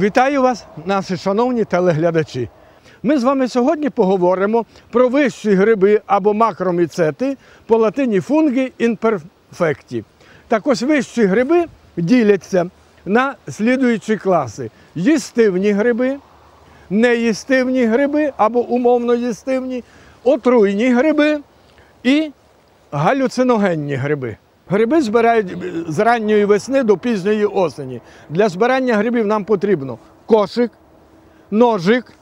Вітаю вас, наші шановні телеглядачі. Ми з вами сьогодні поговоримо про вищі гриби або макроміцети по латині фунги інперфекті. Так ось вищі гриби діляться на слідуючі класи: їстивні гриби, неїстивні гриби або умовно їстивні, отруйні гриби і галюциногенні гриби. Гриби збирають з ранньої весни до пізньої осені. Для збирання грибів нам потрібно кошик, ножик,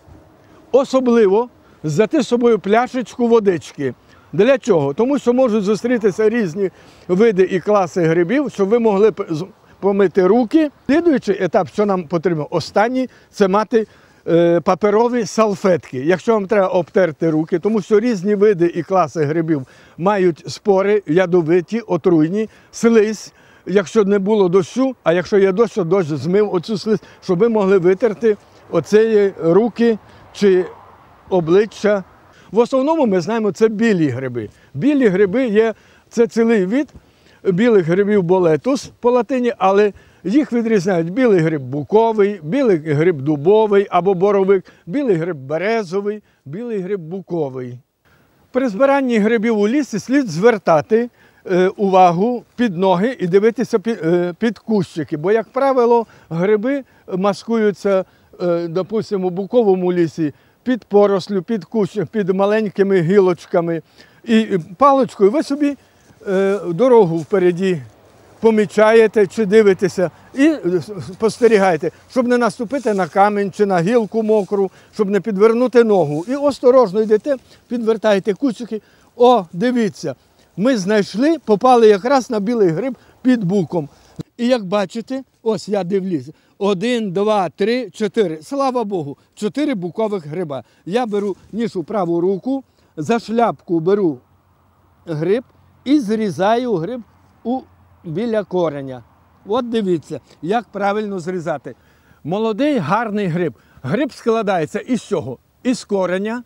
особливо взяти з собою пляшечку водички. Для чого? Тому що можуть зустрітися різні види і класи грибів, щоб ви могли помити руки. Слідуючий етап, що нам потрібно, останній це мати паперові салфетки. Якщо вам треба обтерти руки, тому що різні види і класи грибів мають спори, ядовиті, отруйні, слизь. Якщо не було дощу, а якщо є дощ, то дощ змив оцю слизь, щоб ви могли витерти оцеї руки чи обличчя. В основному ми знаємо, це білі гриби. Білі гриби є це цілий від білих грибів болетус по латині, але їх відрізняють білий гриб буковий, білий гриб дубовий або боровик, білий гриб березовий, білий гриб буковий. При збиранні грибів у лісі слід звертати е, увагу під ноги і дивитися під, е, кущики, бо, як правило, гриби маскуються, е, допустимо, у буковому лісі під порослю, під кущем, під маленькими гілочками. І паличкою ви собі дорогу впереді помічаєте чи дивитеся і е, спостерігаєте, щоб не наступити на камінь чи на гілку мокру, щоб не підвернути ногу. І осторожно йдете, підвертаєте кучики. О, дивіться, ми знайшли, попали якраз на білий гриб під буком. І як бачите, ось я дивлюся. Один, два, три, чотири. Слава Богу, чотири букових гриба. Я беру ніж у праву руку, за шляпку беру гриб і зрізаю гриб у, біля кореня. От дивіться, як правильно зрізати. Молодий гарний гриб. Гриб складається із чого? Із кореня,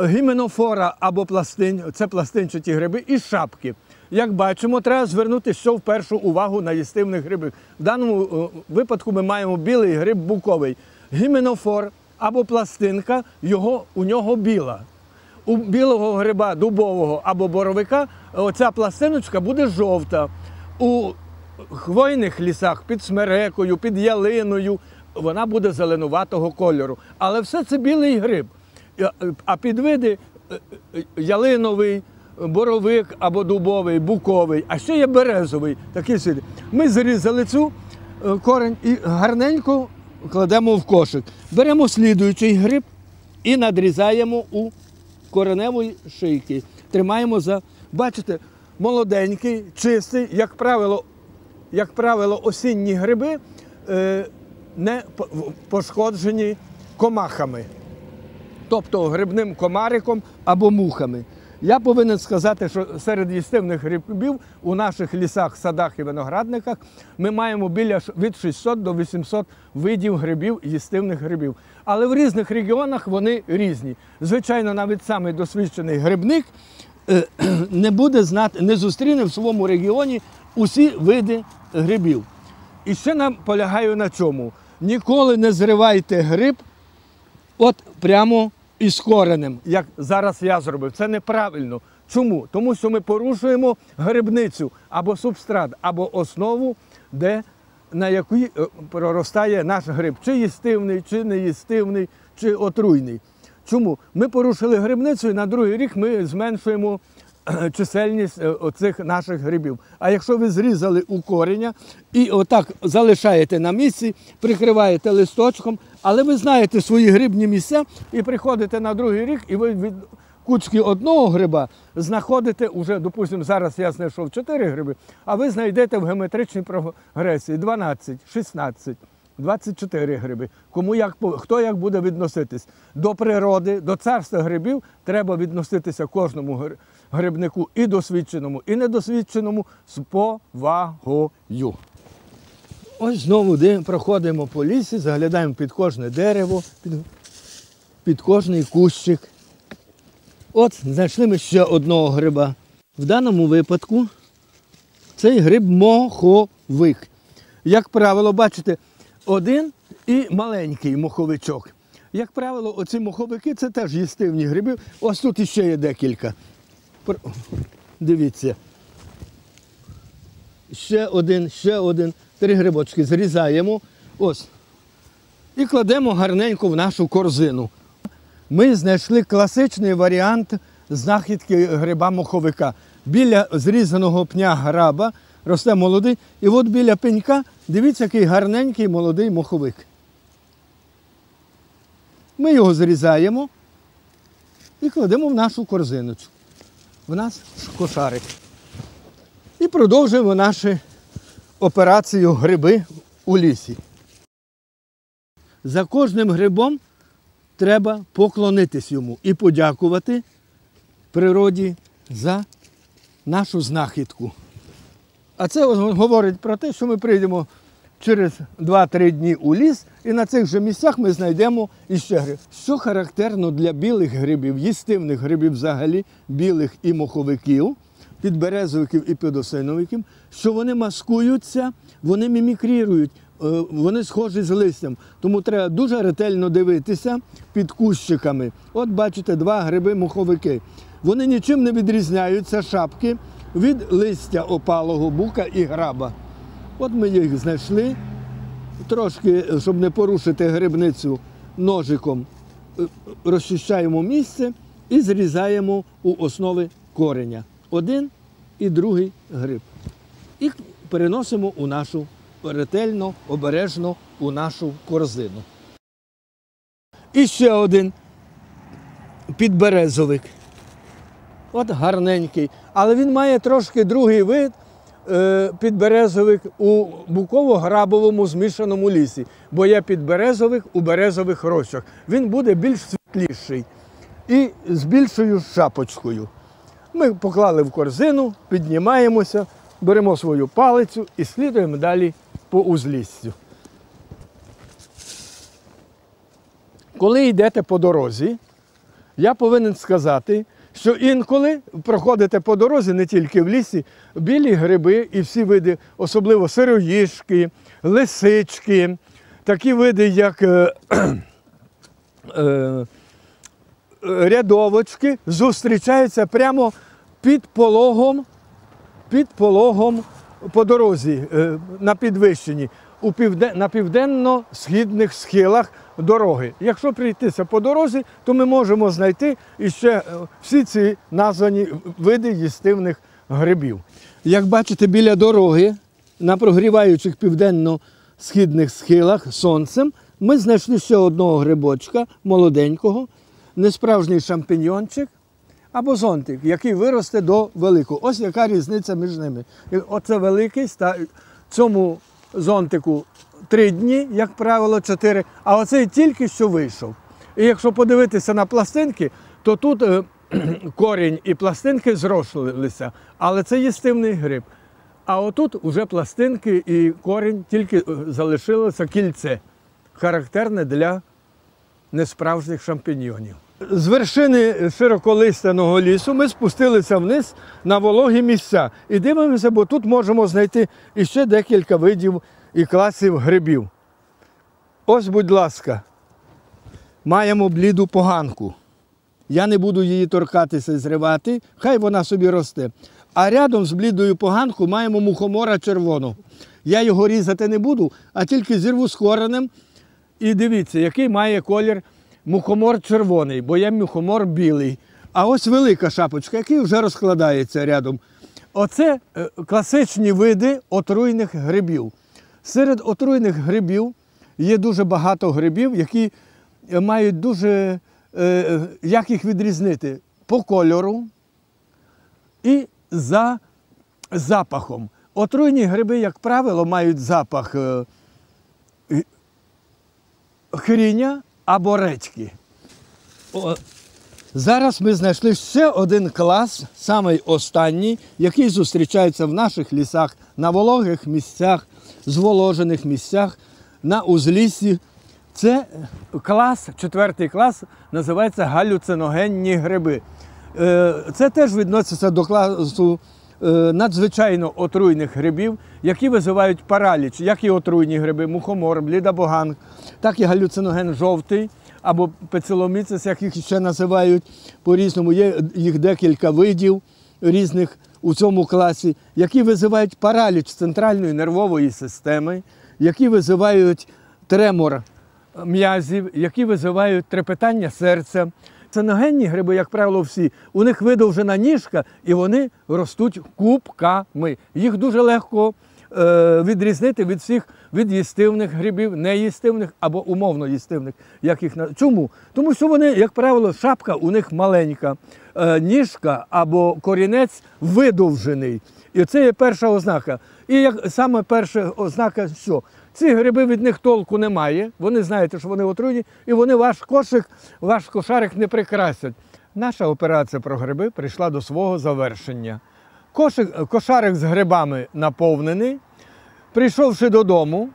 гіменофора або пластин, це пластинчаті гриби, і шапки. Як бачимо, треба звернути що в першу увагу на їстивних грибів. В даному е, випадку ми маємо білий гриб буковий. Гіменофор або пластинка, його, у нього біла. У білого гриба дубового або боровика оця пластиночка буде жовта. У хвойних лісах під смерекою, під ялиною вона буде зеленуватого кольору. Але все це білий гриб. Е, А підвиди е, е, ялиновий, боровик або дубовий, буковий, а ще є березовий. Такий сиди. Ми зрізали цю корень і гарненько кладемо в кошик. Беремо слідуючий гриб і надрізаємо у кореневої шийки. Тримаємо за, бачите, молоденький, чистий, як правило, як правило, осінні гриби е, не пошкоджені комахами тобто грибним комариком або мухами. Я повинен сказати, що серед їстивних грибів у наших лісах, садах і виноградниках ми маємо біля від 600 до 800 видів грибів, їстивних грибів. Але в різних регіонах вони різні. Звичайно, навіть самий досвідчений грибник не буде знати, не зустріне в своєму регіоні усі види грибів. І ще нам полягаю на чому. Ніколи не зривайте гриб От прямо із коренем, як зараз я зробив. Це неправильно. Чому? Тому що ми порушуємо грибницю або субстрат, або основу, де, на якій е, проростає наш гриб. Чи їстивний, чи неїстивний, чи отруйний. Чому? Ми порушили грибницю і на другий рік ми зменшуємо е, чисельність е, оцих наших грибів. А якщо ви зрізали у кореня і отак залишаєте на місці, прикриваєте листочком, але ви знаєте свої грибні місця і приходите на другий рік, і ви від кучки одного гриба знаходите уже, допустимо, зараз я знайшов 4 гриби, а ви знайдете в геометричній прогресії 12, 16. 24 гриби. Кому як хто як буде відноситись до природи, до царства грибів треба відноситися кожному грибнику і досвідченому, і недосвідченому з повагою. Ось знову проходимо по лісі, заглядаємо під кожне дерево, під, під кожний кущик. От знайшли ми ще одного гриба. В даному випадку цей гриб моховик. Як правило, бачите, один і маленький моховичок. Як правило, оці моховики це теж їстивні гриби. Ось тут іще є декілька. Дивіться. Ще один, ще один. Три грибочки зрізаємо. Ось. І кладемо гарненько в нашу корзину. Ми знайшли класичний варіант знахідки гриба моховика. Біля зрізаного пня граба росте молодий. І от біля пенька, дивіться, який гарненький молодий моховик. Ми його зрізаємо і кладемо в нашу корзиночку. В нас кошарик. І продовжуємо нашу операцію гриби у лісі. За кожним грибом треба поклонитись йому і подякувати природі за нашу знахідку. А це говорить про те, що ми прийдемо через 2-3 дні у ліс, і на цих же місцях ми знайдемо іще гриб. Що характерно для білих грибів, їстивних грибів взагалі, білих і моховиків, підберезовиків і підосиновиків, що вони маскуються, вони мімікрірують, е, вони схожі з листям. Тому треба дуже ретельно дивитися під кущиками. От бачите, два гриби-моховики. Вони нічим не відрізняються шапки від листя опалого бука і граба. От ми їх знайшли. Трошки, щоб не порушити грибницю ножиком, е, розчищаємо місце і зрізаємо у основи кореня. Один і другий гриб. І переносимо у нашу ретельно, обережно у нашу корзину. І ще один підберезовик. От гарненький. Але він має трошки другий вид е, підберезовик у буково-грабовому змішаному лісі, бо є підберезовик у березових рощах. Він буде більш світліший і з більшою шапочкою. Ми поклали в корзину, піднімаємося, беремо свою палицю і слідуємо далі по узліссю. Коли йдете по дорозі, я повинен сказати, що інколи проходите по дорозі, не тільки в лісі, білі гриби і всі види, особливо сироїжки, лисички, такі види, як е, е, рядовочки, зустрічаються прямо під пологом, під пологом по дорозі е, на підвищенні на південно-східних схилах дороги. Якщо прийтися по дорозі, то ми можемо знайти іще е, всі ці названі види їстивних грибів. Як бачите, біля дороги на прогріваючих південно-східних схилах сонцем ми знайшли ще одного грибочка молоденького, несправжній шампіньончик або зонтик, який виросте до великого. Ось яка різниця між ними. Оце великий, цьому зонтику три дні, як правило, чотири, а оцей тільки що вийшов. І якщо подивитися на пластинки, то тут е, корінь і пластинки зрослися, але це їстивний гриб. А отут вже пластинки і корінь тільки е, залишилося кільце, характерне для несправжніх шампіньйонів. З вершини широколистяного лісу ми спустилися вниз на вологі місця і дивимося, бо тут можемо знайти іще декілька видів і класів грибів. Ось, будь ласка, маємо бліду поганку. Я не буду її торкатися і зривати, хай вона собі росте. А рядом з блідою поганку маємо мухомора червоного. Я його різати не буду, а тільки зірву з коренем. І дивіться, який має колір мухомор червоний, бо є мухомор білий. А ось велика шапочка, який вже розкладається рядом. Оце е, класичні види отруйних грибів. Серед отруйних грибів є дуже багато грибів, які е, мають дуже, е, як їх відрізнити, по кольору і за запахом. Отруйні гриби, як правило, мають запах хріня або редьки. О, Зараз ми знайшли ще один клас, самий останній, який зустрічається в наших лісах, на вологих місцях, зволожених місцях, на узліссі. Це клас, четвертий клас, називається галюциногенні гриби. Е, Це теж відноситься до класу е, надзвичайно отруйних грибів, які визивають параліч, як і отруйні гриби, мухомор, блідабоганг, так і галюциноген жовтий або пециломіцис, як їх ще називають по-різному. Є їх декілька видів різних у цьому класі, які визивають параліч центральної нервової системи, які визивають тремор м'язів, які визивають трепетання серця. Циногенні гриби, як правило, всі, у них видовжена ніжка і вони ростуть кубками. Їх дуже легко е, відрізнити від всіх від їстивних грибів, неїстивних або умовно їстивних. Як їх. Чому? Тому що вони, як правило, шапка у них маленька, е, ніжка або корінець видовжений. І це є перша ознака. І як саме перша ознака, що ці гриби від них толку немає. Вони знаєте, що вони отруйні, і вони ваш кошик, ваш кошарик не прикрасять. Наша операція про гриби прийшла до свого завершення. Кошик, кошарик з грибами наповнений. Прийшовши додому,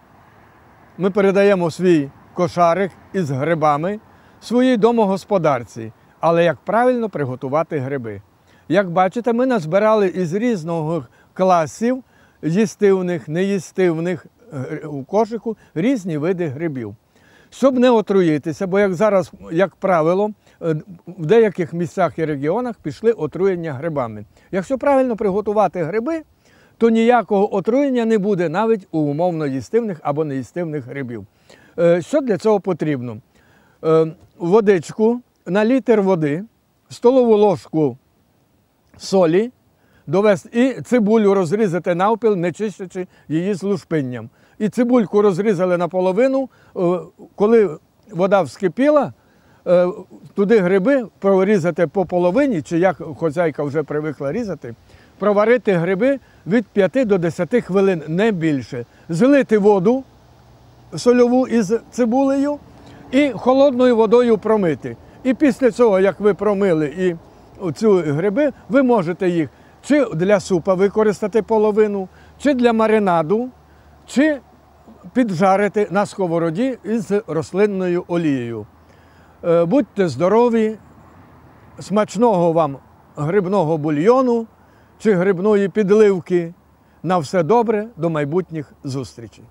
ми передаємо свій кошарик із грибами своїй домогосподарці. Але як правильно приготувати гриби? Як бачите, ми назбирали із різного класів їстивних, неїстивних у кошику різні види грибів. Щоб не отруїтися, бо як зараз, як правило, е, в деяких місцях і регіонах пішли отруєння грибами. Якщо правильно приготувати гриби, то ніякого отруєння не буде навіть у умовно їстивних або неїстивних грибів. Е, Що для цього потрібно? Е, Водичку на літр води, столову ложку солі довести і цибулю розрізати навпіл, не чистячи її з лушпинням. І цибульку розрізали наполовину. Е, Коли вода вскипіла, е, туди гриби прорізати по половині, чи як хозяйка вже привикла різати, проварити гриби від 5 до 10 хвилин, не більше. Злити воду сольову із цибулею і холодною водою промити. І після цього, як ви промили і цю гриби, ви можете їх чи для супа використати половину, чи для маринаду, чи піджарити на сковороді із рослинною олією. Е, Будьте здорові, смачного вам грибного бульйону чи грибної підливки. На все добре, до майбутніх зустрічей.